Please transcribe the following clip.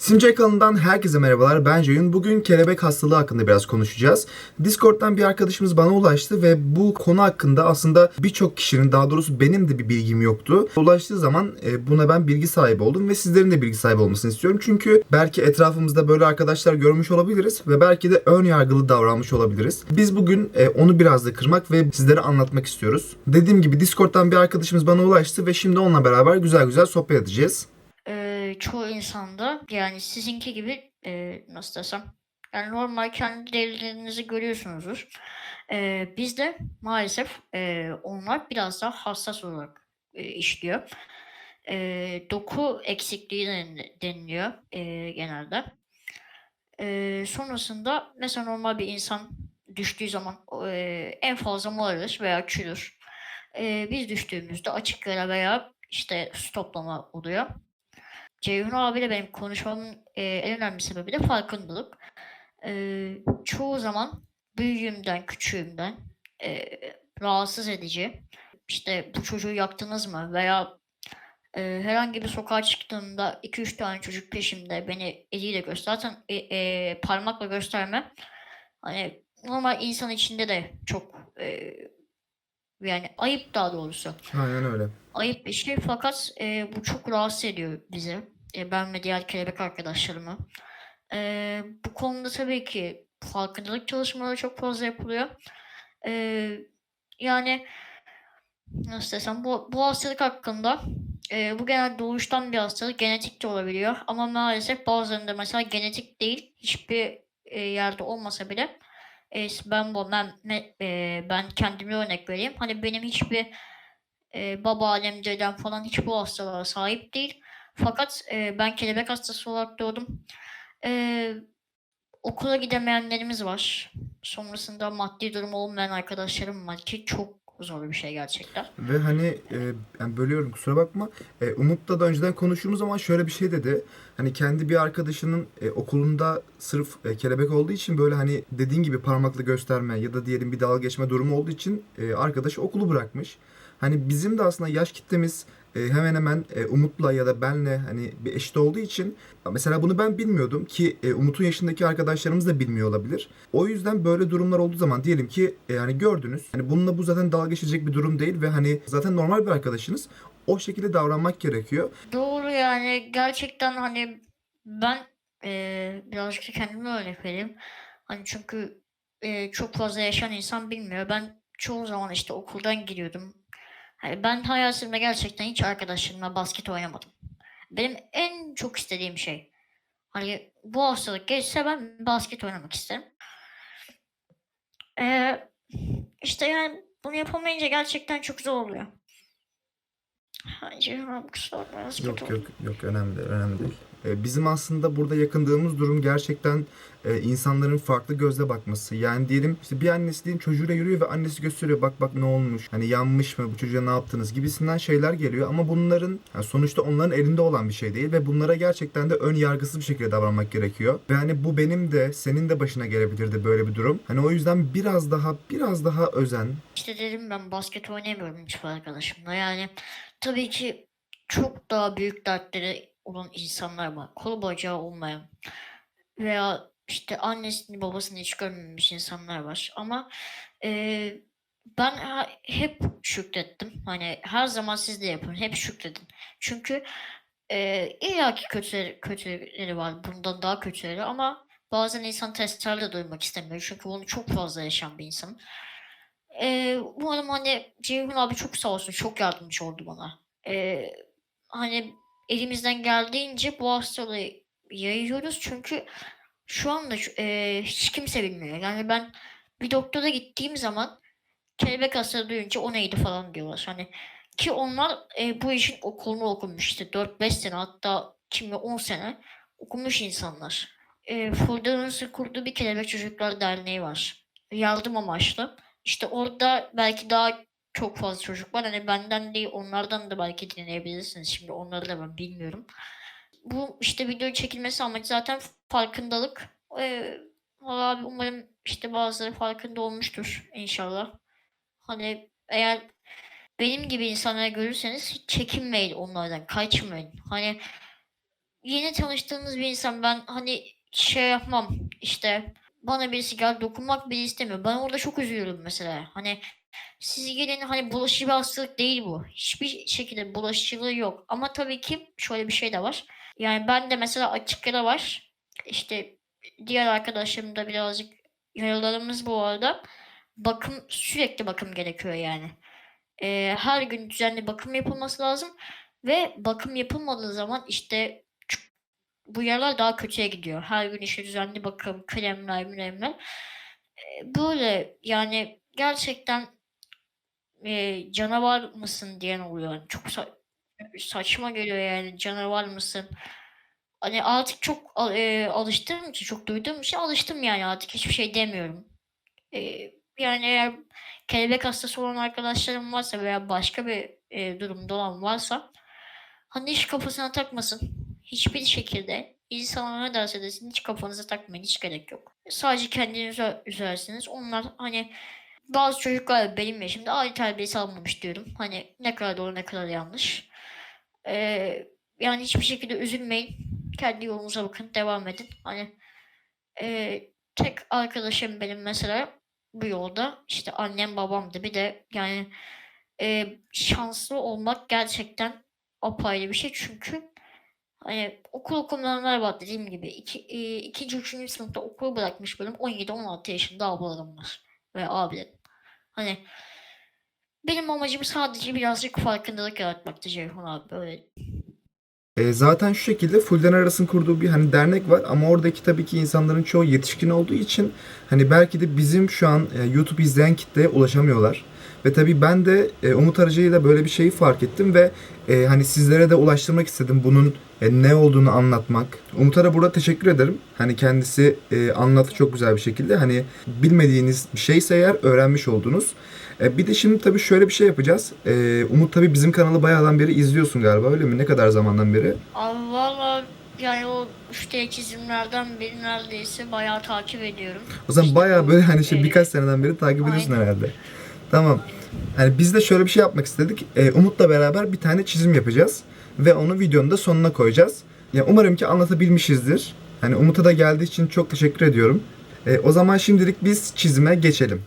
Simcay kanalından herkese merhabalar. Ben Ceyhun. Bugün kelebek hastalığı hakkında biraz konuşacağız. Discord'dan bir arkadaşımız bana ulaştı ve bu konu hakkında aslında birçok kişinin daha doğrusu benim de bir bilgim yoktu. Ulaştığı zaman e, buna ben bilgi sahibi oldum ve sizlerin de bilgi sahibi olmasını istiyorum. Çünkü belki etrafımızda böyle arkadaşlar görmüş olabiliriz ve belki de ön yargılı davranmış olabiliriz. Biz bugün e, onu biraz da kırmak ve sizlere anlatmak istiyoruz. Dediğim gibi Discord'dan bir arkadaşımız bana ulaştı ve şimdi onunla beraber güzel güzel sohbet edeceğiz. Eee, çoğu insanda yani sizinki gibi eee, nasıl desem yani normal kendi derilerinizi görüyorsunuzdur. Eee, bizde maalesef eee, onlar biraz daha hassas olarak eee, işliyor. Eee, doku eksikliği den- deniliyor eee, genelde. Eee, sonrasında mesela normal bir insan düştüğü zaman eee, en fazla morarır veya çürür. Eee, biz düştüğümüzde açık yara veya işte stoplama oluyor. Ceyhun abiyle benim konuşmamın e, en önemli sebebi de farkındalık. E, çoğu zaman büyüğümden, küçüğümden e, rahatsız edici. İşte bu çocuğu yaktınız mı? Veya e, herhangi bir sokağa çıktığımda 2-3 tane çocuk peşimde beni eliyle göster. Zaten e, e, parmakla gösterme. Hani normal insan içinde de çok e, yani ayıp daha doğrusu Aynen öyle. ayıp bir şey fakat e, bu çok rahatsız ediyor bizi. E, ben ve diğer kelebek arkadaşlarımı. E, bu konuda tabii ki farkındalık çalışmaları çok fazla yapılıyor. E, yani nasıl desem bu, bu hastalık hakkında e, bu genel doğuştan bir hastalık genetik de olabiliyor ama maalesef bazılarında mesela genetik değil hiçbir e, yerde olmasa bile e, ben bu ben, me- e, ben kendime örnek vereyim. Hani benim hiçbir e, babaannem, dedem falan hiç bu hastalığa sahip değil. Fakat e, ben kelebek hastası olarak doğdum. E, okula gidemeyenlerimiz var. Sonrasında maddi durumu olmayan arkadaşlarım var ki çok zor bir şey gerçekten. Ve hani e, yani bölüyorum kusura bakma. E, Umut'la da önceden konuştuğumuz zaman şöyle bir şey dedi. Hani kendi bir arkadaşının e, okulunda sırf e, kelebek olduğu için böyle hani dediğin gibi parmakla gösterme ya da diyelim bir dalga geçme durumu olduğu için e, arkadaşı okulu bırakmış. Hani bizim de aslında yaş kitlemiz e, hemen hemen e, Umut'la ya da benle hani bir eşit olduğu için mesela bunu ben bilmiyordum ki e, Umut'un yaşındaki arkadaşlarımız da bilmiyor olabilir. O yüzden böyle durumlar olduğu zaman diyelim ki e, yani gördünüz. Hani bununla bu zaten dalga geçecek bir durum değil ve hani zaten normal bir arkadaşınız. O şekilde davranmak gerekiyor. Doğru yani gerçekten hani ben eee birazcık da kendime örnek vereyim. Hani çünkü eee, çok fazla yaşayan insan bilmiyor. Ben çoğu zaman işte okuldan giriyordum. Hani ben hayatımda gerçekten hiç arkadaşlarımla basket oynamadım. Benim en çok istediğim şey. Hani bu hastalık geçse ben basket oynamak isterim. Eee işte yani bunu yapamayınca gerçekten çok zor oluyor. Hayır, kusura bakma, Yok yok yok önemli değil, önemli değil. Ee, Bizim aslında burada yakındığımız durum gerçekten e, insanların farklı gözle bakması. Yani diyelim işte bir annesi diyelim çocuğuyla yürüyor ve annesi gösteriyor bak bak ne olmuş. Hani yanmış mı bu çocuğa ne yaptınız gibisinden şeyler geliyor ama bunların yani sonuçta onların elinde olan bir şey değil ve bunlara gerçekten de ön yargısız bir şekilde davranmak gerekiyor. Ve hani bu benim de senin de başına gelebilirdi böyle bir durum. Hani o yüzden biraz daha biraz daha özen. İşte dedim ben basket oynayamıyorum hiçbir arkadaşımla. Yani tabii ki çok daha büyük dertleri olan insanlar var. Kolu bacağı olmayan veya işte annesini babasını hiç görmemiş insanlar var. Ama eee, ben hep şükrettim. Hani her zaman siz de yapın. Hep şükredin. Çünkü eee illaki kötüleri, kötüleri var. Bundan daha kötüleri ama bazen insan testlerle duymak istemiyor. Çünkü bunu çok fazla yaşayan bir insan. Eee, umarım, hani, Ceyhun abi çok sağ olsun, çok yardımcı oldu bana. Eee, hani, elimizden geldiğince bu hastalığı yayıyoruz çünkü şu anda eee, hiç kimse bilmiyor. Yani ben bir doktora gittiğim zaman kelebek hastalığı duyunca "O neydi?" falan diyorlar. Hani, ki onlar, eee, bu işin okulunu okumuş, işte 4-5 sene hatta kimi 10 sene okumuş insanlar. Eee, Furdana'nın kurduğu bir Kelebek Çocuklar Derneği var. Yardım amaçlı. İşte orada belki daha çok fazla çocuk var. Hani benden değil onlardan da belki dinleyebilirsiniz. Şimdi onları da ben bilmiyorum. Bu işte videonun çekilmesi amacı zaten farkındalık. Eee, valla abi umarım işte bazıları farkında olmuştur inşallah. Hani eğer benim gibi insanları görürseniz hiç çekinmeyin onlardan, kaçmayın. Hani yeni tanıştığınız bir insan ben hani şey yapmam işte bana birisi gel dokunmak bile istemiyor. Ben orada çok üzülüyorum mesela. Hani siz gelin hani bulaşıcı bir hastalık değil bu. Hiçbir şekilde bulaşıcılığı yok. Ama tabii ki şöyle bir şey de var. Yani ben de mesela açık yara var. İşte diğer arkadaşlarım da birazcık yaralarımız bu arada. Bakım sürekli bakım gerekiyor yani. Ee, her gün düzenli bakım yapılması lazım. Ve bakım yapılmadığı zaman işte bu yaralar daha kötüye gidiyor. Her gün işte düzenli bakım, kremler, müremler. Ee, böyle yani gerçekten e, canavar mısın diyen oluyor. Yani çok sa- saçma geliyor yani canavar mısın? Hani artık çok e, alıştığım için, çok duyduğum için alıştım yani artık hiçbir şey demiyorum. Ee, yani eğer kelebek hastası olan arkadaşlarım varsa veya başka bir e, durumda olan varsa hani hiç kafasına takmasın. Hiçbir şekilde insanlar ne derse desin hiç kafanıza takmayın hiç gerek yok. Sadece kendinize üzersiniz. Onlar hani bazı çocuklar benim yaşımda aile terbiyesi almamış diyorum. Hani ne kadar doğru ne kadar yanlış. Ee, yani hiçbir şekilde üzülmeyin. Kendi yolunuza bakın devam edin. Hani ee, tek arkadaşım benim mesela bu yolda işte annem babamdı. Bir de yani e, şanslı olmak gerçekten apayrı bir şey çünkü hani okul okumayanlar var dediğim gibi. İki, e, ikinci, üçüncü sınıfta okulu bırakmış benim 17-16 yaşında ablalarım var ve abilerim. Hani benim amacım sadece birazcık farkındalık yaratmaktı Ceyhun abi böyle. E, zaten şu şekilde Fulden Aras'ın kurduğu bir hani dernek var ama oradaki tabii ki insanların çoğu yetişkin olduğu için hani belki de bizim şu an e, YouTube izleyen kitleye ulaşamıyorlar. Ve tabii ben de e, Umut aracılığıyla böyle bir şeyi fark ettim ve e, hani sizlere de ulaştırmak istedim bunun e, ne olduğunu anlatmak. Umut'a da burada teşekkür ederim. Hani kendisi e, anlattı çok güzel bir şekilde. Hani bilmediğiniz bir şeyse eğer öğrenmiş oldunuz. E, bir de şimdi tabii şöyle bir şey yapacağız. E, Umut tabii bizim kanalı bayağıdan beri izliyorsun galiba öyle mi? Ne kadar zamandan beri? Abi valla yani o 3D çizimlerden biri neredeyse bayağı takip ediyorum. O zaman İşte bayağı böyle hani şey e, birkaç seneden beri takip ediyorsun aynen. herhalde. Tamam. Hani biz de şöyle bir şey yapmak istedik. Ee, Umut'la beraber bir tane çizim yapacağız. Ve onu videonun da sonuna koyacağız. Ya umarım ki anlatabilmişizdir. Hani Umut'a da geldiği için çok teşekkür ediyorum. Ee, o zaman şimdilik biz çizime geçelim.